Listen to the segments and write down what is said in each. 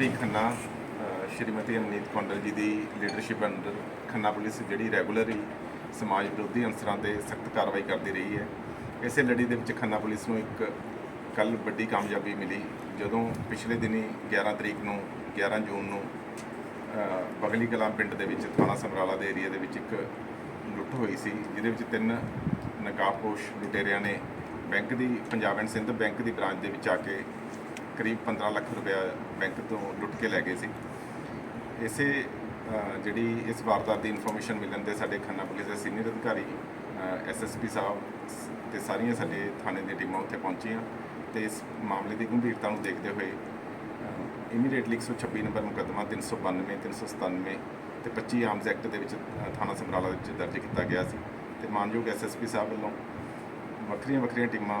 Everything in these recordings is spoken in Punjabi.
ਐਸਪੀ ਖੰਨਾ ਸ਼੍ਰੀਮਤੀ ਅਮਨੀਤ ਕੌਂਡਲ ਜੀ ਦੀ ਲੀਡਰਸ਼ਿਪ ਅੰਦਰ ਖੰਨਾ ਪੁਲਿਸ ਜਿਹੜੀ ਰੈਗੂਲਰਲੀ ਸਮਾਜ ਵਿਰੋਧੀ ਅਨਸਰਾਂ ਤੇ ਸਖਤ ਕਾਰਵਾਈ ਕਰਦੀ ਰਹੀ ਹੈ। ਇਸੇ ਲੜੀ ਦੇ ਵਿੱਚ ਖੰਨਾ ਪੁਲਿਸ ਨੂੰ ਇੱਕ ਕੱਲ ਵੱਡੀ ਕਾਮਯਾਬੀ ਮਿਲੀ, ਜਦੋਂ ਪਿਛਲੇ ਦਿਨੀ 11 ਤਰੀਕ ਨੂੰ 11 ਜੂਨ ਨੂੰ ਬਗਲੀ ਕਲਾਂ ਪਿੰਡ ਦੇ ਵਿੱਚ, ਥਾਣਾ ਸਮਰਾਲਾ ਦੇ ਏਰੀਆ ਦੇ ਵਿੱਚ ਇੱਕ ਲੁੱਟ ਹੋਈ ਸੀ, ਜਿਹਦੇ ਵਿੱਚ ਤਿੰਨ ਨਕਾਬਪੋਸ਼ ਲੁਟੇਰਿਆਂ ਨੇ ਬੈਂਕ ਦੀ, ਪੰਜਾਬ ਐਂਡ ਸਿੰਧ ਬੈਂਕ ਦੀ ਬ੍ਰਾਂਚ ਦੇ ਵਿੱਚ ਆ ਕੇ ਕਰੀਬ 15 ਲੱਖ ਰੁਪਇਆ ਬੈਂਕ ਤੋਂ ਲੁੱਟ ਕੇ ਲੈ ਗਏ ਸੀ। ਇਸੇ ਜਿਹੜੀ ਇਸ ਵਾਰਦਾਤ ਦੀ ਇਨਫੋਰਮੇਸ਼ਨ ਮਿਲਣ ਤੇ ਸਾਡੇ ਖੰਨਾ ਪੁਲਿਸ ਦੇ ਸੀਨੀਅਰ ਅਧਿਕਾਰੀ ਐਸਐਸਪੀ ਸਾਹਿਬ ਸ- ਤੇ ਸਾਰੀਆਂ ਸਾਡੇ ਥਾਣੇ ਦੀਆਂ ਟੀਮਾਂ ਉੱਥੇ ਪਹੁੰਚੀਆਂ ਤੇ ਇਸ ਮਾਮਲੇ ਦੀ ਗੰਭੀਰਤਾ ਨੂੰ ਦੇਖਦੇ ਹੋਏ ਇਮੀਡੀਏਟਲੀ 126 ਨੰਬਰ ਮੁਕੱਦਮਾ 392 397 ਤੇ 25 ਆਰਮਸ ਐਕਟ ਦੇ ਵਿੱਚ ਥਾਣਾ ਸਮਰਾਲਾ ਦੇ ਵਿੱਚ ਦਰਜ ਕੀਤਾ ਗਿਆ ਸੀ ਤੇ ਮਾਨਯੋਗ ਐਸਐਸਪੀ ਸਾਹਿਬ ਵੱਲੋਂ ਵੱਖਰੀਆਂ ਵੱਖਰੀਆਂ ਟੀਮਾਂ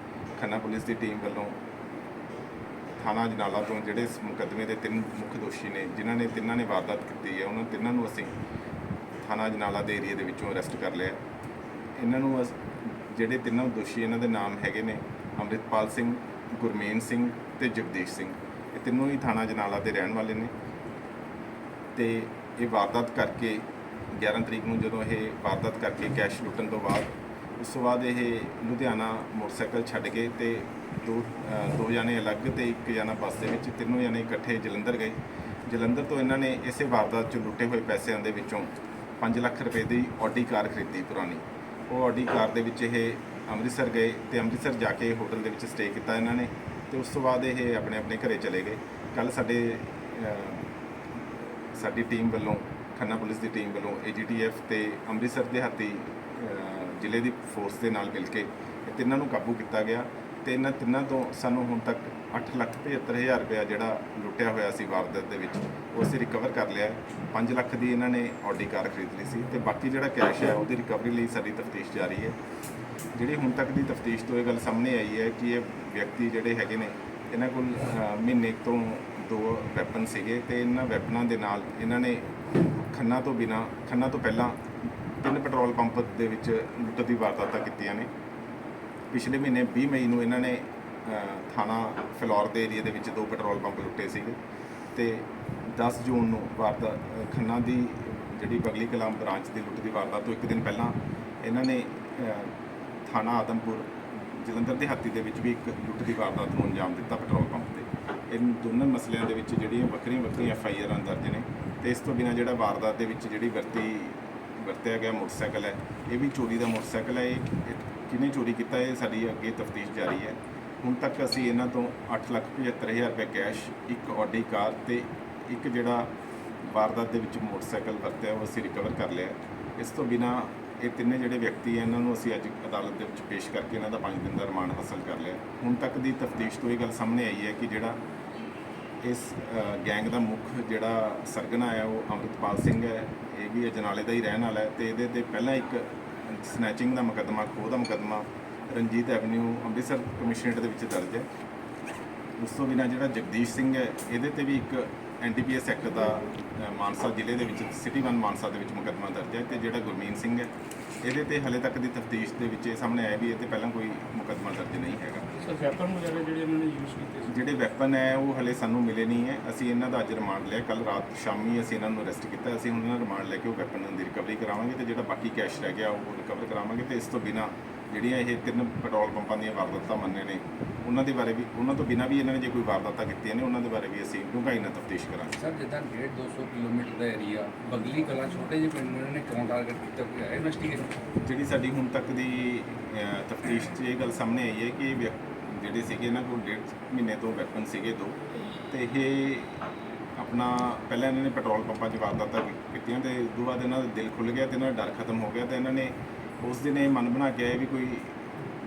ਖੰਨਾ ਪੁਲਿਸ ਦੀ ਟੀਮ ਵੱਲੋਂ ਥਾਣਾ ਜਨਾਲਾ ਤੋਂ ਜਿਹੜੇ ਇਸ ਮੁਕੱਦਮੇ ਦੇ ਤਿੰਨ ਮੁੱਖ ਦੋਸ਼ੀ ਨੇ, ਜਿਨ੍ਹਾਂ ਨੇ ਤਿੰਨਾਂ ਨੇ ਵਾਰਦਾਤ ਕੀਤੀ ਹੈ, ਉਹਨਾਂ ਤਿੰਨਾਂ ਨੂੰ ਅਸੀਂ ਥਾਣਾ ਜਨਾਲਾ ਦੇ ਏਰੀਆ ਦੇ ਵਿੱਚੋਂ ਅਰੈਸਟ ਕਰ ਲਿਆ ਇਹਨਾਂ ਨੂੰ ਅਸ- ਜਿਹੜੇ ਤਿੰਨਾਂ ਦੋਸ਼ੀ ਇਹਨਾਂ ਦੇ ਨਾਮ ਹੈਗੇ ਨੇ, ਅੰਮ੍ਰਿਤਪਾਲ ਸਿੰਘ ਗੁਰਮੇਨ ਸਿੰਘ ਤੇ ਜਗਦੀਸ਼ ਸਿੰਘ। ਇਹ ਤਿੰਨੋਂ ਹੀ ਥਾਣਾ ਜਨਾਲਾ ਦੇ ਰਹਿਣ ਵਾਲੇ ਨੇ। ਤੇ ਇਹ ਵਾਰਦਾਤ ਕਰਕੇ 11 ਤਰੀਕ ਨੂੰ ਜਦੋਂ ਇਹ ਵਾਰਦਾਤ ਕਰਕੇ ਕੈਸ਼ ਲੁੱਟਣ ਤੋਂ ਬਾਅਦ ਉਸ ਤੋਂ ਬਾਅਦ ਇਹ ਲੁਧਿਆਣਾ ਮੋਟਰਸਾਈਕਲ ਛੱਡ ਕੇ ਤੇ ਦੋ ਦੋ ਜਣੇ ਅਲੱਗ ਤੇ ਇੱਕ ਜਾਣਾ ਬੱਸ ਦੇ ਵਿੱਚ, ਤਿੰਨੋਂ ਜਣੇ ਇਕੱਠੇ ਜਲੰਧਰ ਗਏ। ਜਲੰਧਰ ਤੋਂ ਇਹਨਾਂ ਨੇ ਇਸੇ ਵਾਰਦਾਤ 'ਚ ਲੁੱਟੇ ਹੋਏ ਪੈਸਿਆਂ ਦੇ ਵਿੱਚੋਂ 5 ਲੱਖ ਰੁਪਏ ਦੀ ਆਡੀ ਕਾਰ ਖਰੀਦੀ ਪੁਰਾਣੀ। ਉਹ ਆਡੀ ਕਾਰ ਦੇ ਵਿੱਚ ਇਹ ਅੰਮ੍ਰਿਤਸਰ ਗਏ ਤੇ ਅੰਮ੍ਰਿਤਸਰ ਜਾ ਕੇ ਹੋਟਲ ਦੇ ਵਿੱਚ ਸਟੇ ਕੀਤਾ ਇਹਨਾਂ ਨੇ ਤੇ ਉਸ ਤੋਂ ਬਾਅਦ ਇਹ ਆਪਣੇ ਆਪਣੇ ਘਰੇ ਚਲੇ ਗਏ। ਕੱਲ ਸਾਡੇ ਸਾਡੀ ਟੀਮ ਵੱਲੋਂ ਖੰਨਾ ਪੁਲਿਸ ਦੀ ਟੀਮ ਵੱਲੋਂ ਏਜੀਟੀਐਫ ਤੇ ਅੰਮ੍ਰਿਤਸਰ ਦੇ ਹਾਤੀ ਜ਼ਿਲ੍ਹੇ ਦੀ ਫੋਰਸ ਦੇ ਨਾਲ ਮਿਲ ਕੇ ਇਹ ਤਿੰਨਾਂ ਨੂੰ ਕਾਬੂ ਕੀਤਾ ਗਿਆ ਤੇ ਇਹਨਾਂ ਤਿੰਨਾਂ ਤੋਂ ਸਾਨੂੰ ਹੁਣ ਤੱਕ 875000 ਰੁਪਇਆ ਜਿਹੜਾ ਲੁੱਟਿਆ ਹੋਇਆ ਸੀ ਵਾਰਦਾਤ ਦੇ ਵਿੱਚ, ਉਹ ਅਸੀਂ ਰਿਕਵਰ ਕਰ ਲਿਆ 5 ਲੱਖ ਦੀ ਇਹਨਾਂ ਨੇ ਆਡੀ ਕਾਰ ਖਰੀਦ ਲਈ ਸੀ ਤੇ ਬਾਕੀ ਜਿਹੜਾ ਕੈਸ਼ ਹੈ ਉਹਦੀ ਰਿਕਵਰੀ ਲਈ ਸਾਡੀ ਤਫਤੀਸ਼ ਜਾਰੀ ਹੈ। ਜਿਹੜੀ ਹੁਣ ਤੱਕ ਦੀ ਤਫਤੀਸ਼ ਤੋਂ ਇਹ ਗੱਲ ਸਾਹਮਣੇ ਆਈ ਹੈ ਕਿ ਇਹ ਵਿਅਕਤੀ ਜਿਹੜੇ ਹੈਗੇ ਨੇ, ਇਹਨਾਂ ਕੋਲ ਮਹੀਨੇ ਤੋਂ ਦੋ ਵੈਪਨ ਸੀਗੇ ਤੇ ਇਹਨਾਂ ਵੈਪਨਾਂ ਦੇ ਨਾਲ ਇਹਨਾਂ ਨੇ ਖੰਨਾ ਤੋਂ ਬਿਨਾ, ਖੰਨਾ ਤੋਂ ਪਹਿਲਾਂ ਤਿੰਨ ਪੈਟਰੋਲ ਪੰਪ ਦੇ ਵਿੱਚ ਲੁੱਟ ਦੀ ਵਾਰਦਾਤਾਂ ਕੀਤੀਆਂ ਨੇ। ਪਿਛਲੇ ਮਹੀਨੇ 20 ਮਈ ਨੂੰ ਇਹਨਾਂ ਨੇ ਥਾਣਾ ਫਲੋਰ ਦੇ ਏਰੀਆ ਦੇ ਵਿੱਚ ਦੋ ਪੈਟਰੋਲ ਪੰਪ ਲੁੱਟੇ ਸੀਗੇ ਤੇ 10 ਜੂਨ ਨੂੰ ਵਾਰਦਾ ਖੰਨਾ ਦੀ ਜਿਹੜੀ ਬਗਲੀ ਕਲਾਮ ਬ੍ਰਾਂਚ ਦੀ ਲੁੱਟ ਦੀ ਵਾਰਦਾਤ ਤੋਂ ਇੱਕ ਦਿਨ ਪਹਿਲਾਂ ਇਹਨਾਂ ਨੇ ਥਾਣਾ ਆਦਮਪੁਰ ਜਲੰਧਰ ਦੇ ਹਾਤੀ ਦੇ ਵਿੱਚ ਵੀ ਇੱਕ ਲੁੱਟ ਦੀ ਵਾਰਦਾਤ ਨੂੰ ਅੰਜਾਮ ਦਿੱਤਾ ਪੈਟਰੋਲ ਪੰਪ ਤੇ। ਇਨ ਦੋਨਾਂ ਮਸਲਿਆਂ ਦੇ ਵਿੱਚ ਜਿਹੜੀਆਂ ਵੱਖਰੀਆਂ ਵੱਖਰੀਆਂ ਐਫ ਆਈ ਆਰਾਂ ਦਰਜ ਨੇ ਤੇ ਇਸ ਤੋਂ ਬਿਨਾਂ ਜਿਹੜਾ ਵਾਰਦਾਤ ਦੇ ਵਿੱਚ ਜਿਹੜੀ ਵਰਤੀ ਵਰਤਿਆ ਗਿਆ ਮੋਟਰਸਾਈਕਲ ਹੈ। ਇਹ ਵੀ ਚੋਰੀ ਦਾ ਮੋਟਰਸਾਈਕਲ ਹੈ। ਇਹ ਇਹ ਕਿਹਨੇ ਚੋਰੀ ਕੀਤਾ? ਇਹ ਸਾਡੀ ਅੱਗੇ ਤਫਤੀਸ਼ ਜਾਰੀ ਹੈ। ਹੁਣ ਤੱਕ ਅਸੀਂ ਇਹਨਾਂ ਤੋਂ 875000 ਰੁਪਏ ਕੈਸ਼, ਇੱਕ ਆਡੀ ਕਾਰ ਤੇ ਇੱਕ ਜਿਹੜਾ ਵਾਰਦਾਤ ਦੇ ਵਿੱਚ ਮੋਟਰਸਾਈਕਲ ਵਰਤਿਆ, ਉਹ ਅਸੀਂ ਰਿਕਵਰ ਕਰ ਲਿਆ। ਇਸ ਤੋਂ ਬਿਨਾ ਇਹ ਤਿੰਨੇ ਜਿਹੜੇ ਵਿਅਕਤੀ ਹੈ, ਇਹਨਾਂ ਨੂੰ ਅਸੀਂ ਅੱਜ ਅਦਾਲਤ ਦੇ ਵਿੱਚ ਪੇਸ਼ ਕਰਕੇ ਇਹਨਾਂ ਦਾ 5 ਦਿਨ ਦਾ ਰਿਮਾਂਡ ਹਾਸਲ ਕਰ ਲਿਆ। ਹੁਣ ਤੱਕ ਦੀ ਤਫਤੀਸ਼ ਤੋਂ ਇਹ ਗੱਲ ਸਾਹਮਣੇ ਆਈ ਹੈ ਕਿ ਜਿਹੜਾ ਇਸ ਗੈਂਗ ਦਾ ਮੁੱਖ ਜਿਹੜਾ ਸਰਗਨਾ ਹੈ ਉਹ ਅੰਮ੍ਰਿਤਪਾਲ ਸਿੰਘ ਹੈ। ਇਹ ਵੀ ਅਜਨਾਲੇ ਦਾ ਹੀ ਰਹਿਣ ਵਾਲਾ ਹੈ ਤੇ ਇਹਦੇ ਤੇ ਪਹਿਲਾਂ ਇੱਕ ਸਨੈਚਿੰਗ ਦਾ ਮੁਕੱਦਮਾ, ਖੋਹ ਦਾ ਮੁਕੱਦਮਾ ਰਣਜੀਤ ਐਵਨਿਊ ਅੰਮ੍ਰਿਤਸਰ ਕਮਿਸ਼ਨਰੇਟ ਦੇ ਵਿੱਚ ਦਰਜ ਹੈ। ਉਸ ਤੋਂ ਬਿਨਾਂ ਜਿਹੜਾ ਜਗਦੀਸ਼ ਸਿੰਘ ਹੈ, ਇਹਦੇ ਤੇ ਵੀ ਇੱਕ ਐਨਡੀਪੀਐਸ ਐਕਟ ਦਾ ਮਾਨਸਾ ਜ਼ਿਲ੍ਹੇ ਦੇ ਵਿੱਚ, ਸਿਟੀ 1 ਮਾਨਸਾ ਦੇ ਵਿੱਚ ਮੁਕੱਦਮਾ ਦਰਜ ਹੈ ਤੇ ਜਿਹੜਾ ਗੁਰਮੀਤ ਸਿੰਘ ਹੈ ਇਹਦੇ ਤੇ ਹਲੇ ਤੱਕ ਦੀ ਤਫਤੀਸ਼ ਦੇ ਵਿੱਚ ਇਹ ਸਾਹਮਣੇ ਆਇਆ ਵੀ ਇਹ ਤੇ ਪਹਿਲਾਂ ਕੋਈ ਮੁਕੱਦਮਾ ਦਰਜ ਨਹੀਂ ਹੈਗਾ। ਸਰ ਵੈਪਨ ਵਗੈਰਾ ਜਿਹੜੇ ਇਹਨਾਂ ਨੇ ਯੂਜ਼ ਕੀਤੇ ਸੀ? ਜਿਹੜੇ ਵੈਪਨ ਹੈ ਉਹ ਹਲੇ ਸਾਨੂੰ ਮਿਲੇ ਨਹੀਂ ਹੈ। ਅਸੀਂ ਇਹਨਾਂ ਦਾ ਅੱਜ ਰਿਮਾਂਡ ਲਿਆ। ਕੱਲ ਰਾਤ ਸ਼ਾਮੀ ਅਸੀਂ ਇਹਨਾਂ ਨੂੰ ਅਰੈਸਟ ਕੀਤਾ। ਅਸੀਂ ਹੁਣ ਇਹਨਾਂ ਦਾ ਰਿਮਾਂਡ ਲੈ ਕੇ ਉਹ ਵੈਪਨ ਦੀ ਰਿਕਵਰੀ ਕਰਾਵਾਂਗੇ ਤੇ ਜਿਹੜਾ ਬਾਕੀ ਕੈਸ਼ ਰਹਿ ਗਿਆ ਉਹ ਰਿਕਵਰ ਕਰਾਵਾਂਗੇ ਤੇ ਇਸ ਤੋਂ ਬਿਨਾ ਜਿਹੜੀਆਂ ਇਹ ਤਿੰਨ ਪੈਟਰੋਲ ਪੰਪਾਂ ਦੀਆਂ ਵਾਰਦਾਤਾਂ ਮੰਨੇ ਨੇ ਉਹਨਾਂ ਦੇ ਬਾਰੇ ਵੀ ਉਹਨਾਂ ਤੋਂ ਬਿਨਾਂ ਵੀ ਇਹਨਾਂ ਨੇ ਜੇ ਕੋਈ ਵਾਰਦਾਤਾਂ ਕੀਤੀਆਂ ਨੇ ਉਹਨਾਂ ਦੇ ਬਾਰੇ ਵੀ ਅਸੀਂ ਡੂੰਘਾਈ ਨਾਲ ਤਫਤੀਸ਼ ਕਰਾਂਗੇ। ਸਰ ਜਿੱਦਾਂ 1.5 200 ਕਿਲੋਮੀਟਰ ਦਾ ਏਰੀਆ ਬਗਲੀ ਕਲਾ ਛੋਟੇ ਜਿਹੇ ਪਿੰਡ ਨੂੰ ਨੇ ਕਿਉਂ ਟਾਰਗੇਟ ਕੀਤਾ ਕੋਈ ਹੈ ਇਨਵੈਸਟੀਗੇਸ਼ਨ ਜਿਹੜੀ ਸਾਡੀ ਹੁਣ ਤੱਕ ਦੀ ਤਫਤੀਸ਼ 'ਚ ਇਹ ਗੱਲ ਸਾਹਮਣੇ ਆਈ ਹੈ ਕਿ ਜਿਹੜੇ ਸੀਗੇ ਇਹਨਾਂ ਕੋਲ ਡੇਢ ਮਹੀਨੇ ਤੋਂ ਵੈਪਨ ਸੀਗੇ ਦੋ ਤੇ ਇਹ ਆਪਣਾ ਪਹਿਲਾਂ ਇਹਨਾਂ ਨੇ ਪੈਟਰੋਲ ਪੰਪਾਂ 'ਚ ਵਾਰਦਾਤਾਂ ਕੀਤੀਆਂ ਤੇ ਉਸ ਤੋਂ ਬਾਅਦ ਇਹਨਾਂ ਦਾ ਦਿਲ ਖੁੱਲ ਗਿਆ ਤੇ ਇਹਨਾਂ ਦਾ ਡਰ ਖਤਮ ਹੋ ਗਿਆ ਤੇ ਇਹਨਾਂ ਨੇ ਉਸ ਦਿਨ ਇਹ ਮਨ ਬਣਾ ਕੇ ਆਏ ਵੀ ਕੋਈ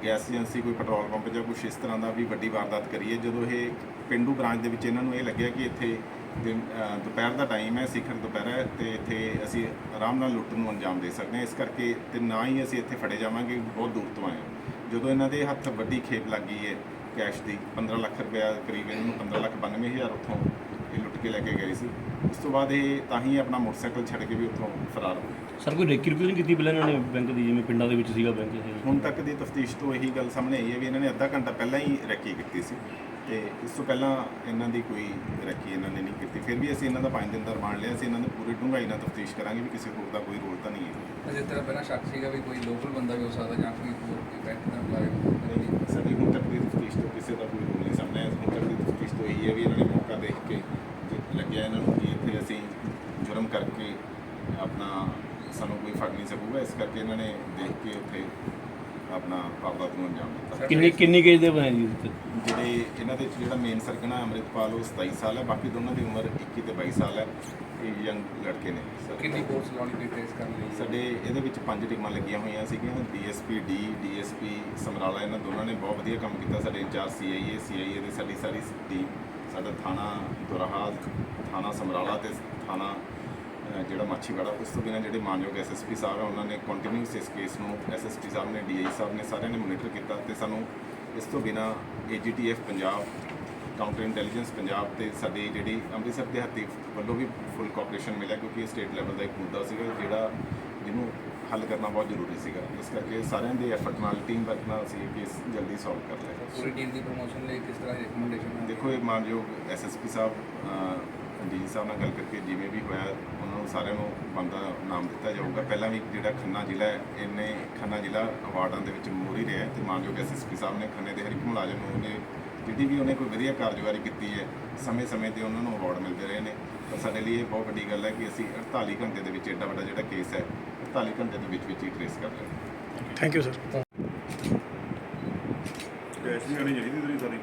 ਗੈਸ ਏਜੰਸੀ ਕੋਈ ਪੈਟਰੋਲ ਪੰਪ ਜਾਂ ਕੁਛ ਇਸ ਤਰ੍ਹਾਂ ਦਾ ਵੀ ਵੱਡੀ ਵਾਰਦਾਤ ਕਰੀਏ। ਜਦੋਂ ਇਹ ਪਿੰਡੂ ਬ੍ਰਾਂਚ ਦੇ ਵਿੱਚ ਇਹਨਾਂ ਨੂੰ ਇਹ ਲੱਗਿਆ ਕਿ ਇੱਥੇ ਦਿਨ- ਅ, ਦੁਪਹਿਰ ਦਾ ਟਾਈਮ ਹੈ ਸਿਖਰ ਦੁਪਹਿਰ ਹੈ ਤੇ ਇੱਥੇ ਅਸੀਂ ਆਰਾਮ ਨਾਲ ਲੁੱਟ ਨੂੰ ਅੰਜਾਮ ਦੇ ਸਕਦੇ ਹਾਂ। ਇਸ ਕਰਕੇ ਤੇ ਨਾ ਹੀ ਅਸੀਂ ਇੱਥੇ ਫੜੇ ਜਾਵਾਂਗੇ ਬਹੁਤ ਦੂਰ ਤੋਂ ਆਏ ਹਾਂ। ਜਦੋਂ ਇਹਨਾਂ ਦੇ ਹੱਥ ਵੱਡੀ ਖੇਪ ਲੱਗ ਗਈ ਹੈ ਕੈਸ਼ ਦੀ 15 ਲੱਖ ਰੁਪਇਆ ਕਰੀਬ ਇਹਨਾਂ ਨੂੰ 15 ਲੱਖ 92 ਹਜ਼ਾਰ ਉੱਥੋਂ ਇਹ ਲੁੱਟ ਕੇ ਲੈ ਕੇ ਗਏ ਸੀ। ਉਸ ਤੋਂ ਬਾਅਦ ਇਹ ਤਾਂ ਹੀ ਆਪਣਾ ਮੋਟਰਸਾਈਕਲ ਛੱਡ ਕੇ ਵੀ ਉੱਥੋਂ ਫਰਾਰ ਹੋ ਗਏ। ਸਰ ਕੋਈ ਰੇਕੀ ਰੁਕੀ ਨਹੀਂ ਕੀਤੀ ਪਹਿਲਾਂ ਇਹਨਾਂ ਨੇ ਬੈਂਕ ਦੀ ਜਿਵੇਂ ਪਿੰਡਾਂ ਦੇ ਵਿੱਚ ਸੀਗਾ ਬੈਂਕ ਇਹ? ਹੁਣ ਤੱਕ ਦੀ ਤਫਤੀਸ਼ ਤੋਂ ਇਹੀ ਗੱਲ ਸਾਹਮਣੇ ਆਈ ਹੈ ਵੀ ਇਹਨਾਂ ਨੇ ਅੱਧਾ ਘੰਟਾ ਪਹਿਲਾਂ ਹੀ ਰੈਕੀ ਕੀਤੀ ਸੀ ਤੇ ਇਸ ਤੋਂ ਪਹਿਲਾਂ ਇਹਨਾਂ ਦੀ ਕੋਈ ਰੈਕੀ ਇਹਨਾਂ ਨੇ ਨਹੀਂ ਕੀਤੀ। ਫਿਰ ਵੀ ਅਸੀਂ ਇਹਨਾਂ ਦਾ 5 ਦਿਨ ਦਾ ਰਿਮਾਂਡ ਲਿਆ ਸੀ ਇਹਨਾਂ ਦੀ ਪੂਰੀ ਡੂੰਘਾਈ ਨਾਲ ਤਫਤੀਸ਼ ਕਰਾਂਗੇ ਵੀ ਕਿਸੇ ਹੋਰ ਦਾ ਕੋਈ ਰੋਲ ਤਾਂ ਨਹੀਂ ਹੈ। ਜਿਸ ਤਰ੍ਹਾਂ ਪਹਿਲਾਂ ਸ਼ੱਕ ਸੀਗਾ ਵੀ ਕੋਈ ਲੋਕਲ ਬੰਦਾ ਵੀ ਹੋ ਸਕਦਾ ਜਾਂ ਕੋਈ ਹੋਰ ਕੋਈ ਬੈਂਕ ਦਾ ਮੁਲਾਜ਼ਮ ਸਾਡੀ ਹੁਣ ਤੱਕ ਦੀ ਤਫਤੀਸ਼ ਤੋਂ ਕਿਸੇ ਦਾ ਕੋਈ ਰੋਲ ਨਹੀਂ ਸਾਹਮਣੇ ਆਇਆ। ਹੁਣ ਤੱਕ ਦੀ ਤਫਤੀਸ਼ ਤੋਂ ਇਹੀ ਹੈ ਵੀ ਇਹਨਾਂ ਨੇ ਮੌਕਾ ਦੇਖ ਕੇ ਲੱਗਿਆ ਇਹਨਾਂ ਨੂੰ ਕਿ ਇੱਥੇ ਅਸੀਂ ਜੁਰਮ ਕਰਕੇ ਆਪਣਾ ਸਾਨੂੰ ਕੋਈ ਫੜ ਨਹੀਂ ਸਕੂਗਾ ਇਸ ਕਰਕੇ ਇਹਨਾਂ ਨੇ ਦੇਖ ਕੇ ਉੱਥੇ ਆਪਣਾ ਵਾਰਦਾਤ ਨੂੰ ਅੰਜਾਮ ਦਿੱਤਾ। ਕਿੰਨੀ ਕਿੰਨੀ ਕੇਜ ਦੇ ਬਣੇ ਜੀ? ਜਿਹੜੇ ਇਹਨਾਂ ਦੇ ਵਿੱਚ ਜਿਹੜਾ ਮੇਨ ਸਰਗਨਾ ਅੰਮ੍ਰਿਤਪਾਲ ਉਹ 27 ਸਾਲ ਹੈ ਬਾਕੀ ਦੋਨਾਂ ਦੀ ਉਮਰ 21 ਤੇ 22 ਸਾਲ ਹੈ ਇਹ ਯੰਗ ਲੜਕੇ ਨੇ ਕਿੰਨੀ ਕੋਰਸ ਲਾਉਣੀ ਕੋਈ ਟ੍ਰੇਸ ਕਰਨ ਲਈ? ਸਾਡੇ ਇਹਦੇ ਵਿੱਚ ਪੰਜ ਟੀਮਾਂ ਲੱਗੀਆਂ ਹੋਈਆਂ ਸੀਗੀਆਂ ਡੀਐਸਪੀ ਡੀ ਡੀਐਸਪੀ ਸਮਰਾਲਾ ਇਹਨਾਂ ਦੋਨਾਂ ਨੇ ਬਹੁਤ ਵਧੀਆ ਕੰਮ ਕੀਤਾ ਸਾਡੇ ਇੰਚਾਰਜ ਸੀਆਈਏ ਸੀਆਈਏ ਦੀ ਸਾਡੀ ਸਾਰੀ ਟੀਮ ਸਾਡਾ ਥਾਣਾ ਦੁਰਾਹਾ ਥਾਣਾ ਸਮਰਾਲਾ ਤੇ ਥਾਣਾ ਜਿਹੜਾ ਮਾਛੀਵਾੜਾ ਉਸ ਤੋਂ ਬਿਨਾਂ ਜਿਹੜੇ ਮਾਨਯੋਗ ਐਸਐਸਪੀ ਸਾਹਿਬ ਹੈ ਉਹਨਾਂ ਨੇ ਕੰਟੀਨਿਊਸ ਇਸ ਕੇਸ ਨੂੰ ਐਸਐਸਪੀ ਸਾਹਿਬ ਨੇ ਡੀਆਈ ਸਾਹਿਬ ਨੇ ਸਾਰਿਆਂ ਨੇ ਮੋਨੀਟਰ ਕੀਤਾ ਤੇ ਸਾਨੂੰ ਇਸ ਤੋਂ ਬਿਨਾਂ AGTF Punjab counter intelligence Punjab ਤੇ ਸਾਡੀ ਜਿਹੜੀ ਅੰਮ੍ਰਿਤਸਰ ਦਿਹਾਤੀ ਵੱਲੋਂ ਵੀ ਫੁੱਲ ਕੋਆਪਰੇਸ਼ਨ ਮਿਲਿਆ ਕਿਉਂਕਿ ਇਹ ਸਟੇਟ ਲੈਵਲ ਦਾ ਇੱਕ ਮੁੱਦਾ ਸੀਗਾ ਜਿਹੜਾ ਜਿਹਨੂੰ ਹੱਲ ਕਰਨਾ ਬਹੁਤ ਜ਼ਰੂਰੀ ਸੀਗਾ। ਇਸ ਕਰਕੇ ਸਾਰਿਆਂ ਦੇ ਐਫਰਟ ਨਾਲ ਟੀਮ ਵਰਕ ਨਾਲ ਅਸੀਂ ਇਹ ਕੇਸ ਜਲਦੀ ਸੋਲਵ ਕਰ ਲਿਆ। ਪੂਰੀ ਟੀਮ ਦੀ ਪ੍ਰੋਮੋਸ਼ਨ ਲਈ ਕਿਸ ਤਰ੍ਹਾਂ ਰਿਕਮੈਂਡੇਸ਼ਨ ਦੇਖੋ ਇਹ ਮਾਨਯੋਗ ਐਸਐਸਪੀ ਸਾਹਿਬ ਡੀ ਸਾਹਿਬ ਨਾਲ ਗੱਲ ਕਰਕੇ ਜਿਵੇਂ ਵੀ ਹੋਇਆ ਉਹਨਾਂ ਨੂੰ ਸਾਰਿਆਂ ਨੂੰ ਬੰਦਾ ਨਾਮ ਦਿੱਤਾ ਜਾਊਗਾ। ਪਹਿਲਾਂ ਵੀ ਜਿਹੜਾ ਖੰਨਾ ਜ਼ਿਲ੍ਹਾ ਹੈ ਇਹਨੇ ਖੰਨਾ ਜ਼ਿਲ੍ਹਾ ਅਵਾਰਡਾਂ ਦੇ ਵਿੱਚ ਮੋਹਰੀ ਰਿਹਾ ਤੇ ਮਾਨਯੋਗ ਐਸਐਸਪੀ ਸਾਹਿਬ ਨੇ ਖੰਨੇ ਦੇ ਹਰ ਇੱਕ ਮੁਲਾਜ਼ਮ ਨੂੰ ਉਹਨੇ ਜਿਹੜੀ ਵੀ ਉਹਨੇ ਕੋਈ ਵਧੀਆ ਕਾਰਜਕਾਰੀ ਕੀਤੀ ਹੈ ਸਮੇਂ-ਸਮੇਂ ਤੇ ਉਹਨਾਂ ਨੂੰ ਅਵਾਰਡ ਮਿਲਦੇ ਰਹੇ ਨੇ। ਤਾਂ ਸਾਡੇ ਲਈ ਇਹ ਬਹੁਤ ਵੱਡੀ ਗੱਲ ਹੈ ਕਿ ਅਸੀਂ 48 ਘੰਟੇ ਦੇ ਵਿੱਚ ਐਡਾ ਵੱਡਾ ਜਿਹੜਾ ਕੇਸ ਹੈ 48 ਘੰਟੇ ਦੇ ਵਿੱਚ ਵਿੱਚ ਹੀ ਟ੍ਰੇਸ ਕਰ ਲਿਆ। ਥੈਂਕ ਯੂ ਸਰ ਕੈਸ਼ ਨਹੀਂ ਆਣੀ ਚਾਹੀਦੀ ਤੇਰੀ ਸਾਰੀ।